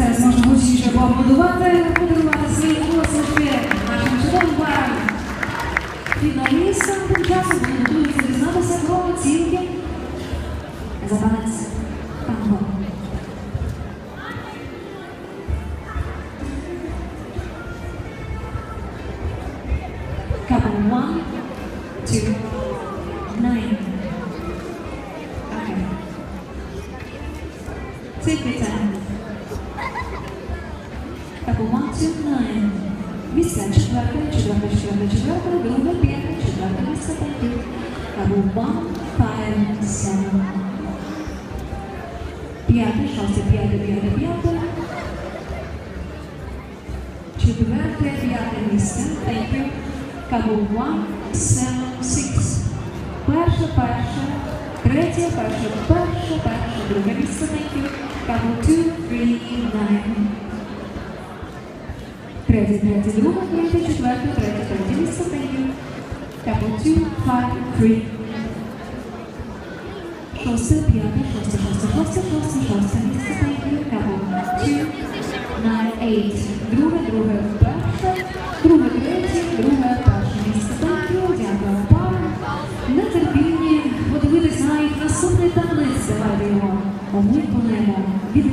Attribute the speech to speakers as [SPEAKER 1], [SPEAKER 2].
[SPEAKER 1] зараз можна гучніше поаплодувати, подарувати свої посилки нашим чудовим парам. Фіналістам тим часом готуються дізнатися про оцінки за танець танго. Couple one, two, Take your time. Couple one, two, nine. Місце четверте, четверте, четверте, четверте, друге, п'яте, четверте місце, thank you. Couple one, five, seven. П'яте, шосте, п'яте, п'яте, п'яте. Четверте, п'яте місце. Thank you. Couple one, seven, six. Перше, перше. Третє, перше, перше, перше. Друге місце. Thank you. Couple two, Третє, третє, друге, третє, четверте, третє, третє місце. Thank you. Two, five, three. Шосте, п'яте, шосте, шосте, шосте, шосте, шосте місце. Thank you. Two, nine, eight. Друге, друге, перше, друге, третє, друге, перше місце. You. Дякую пару. Нетерпінні подивитись на їх наступний танець. Давайте його помипнемо. Від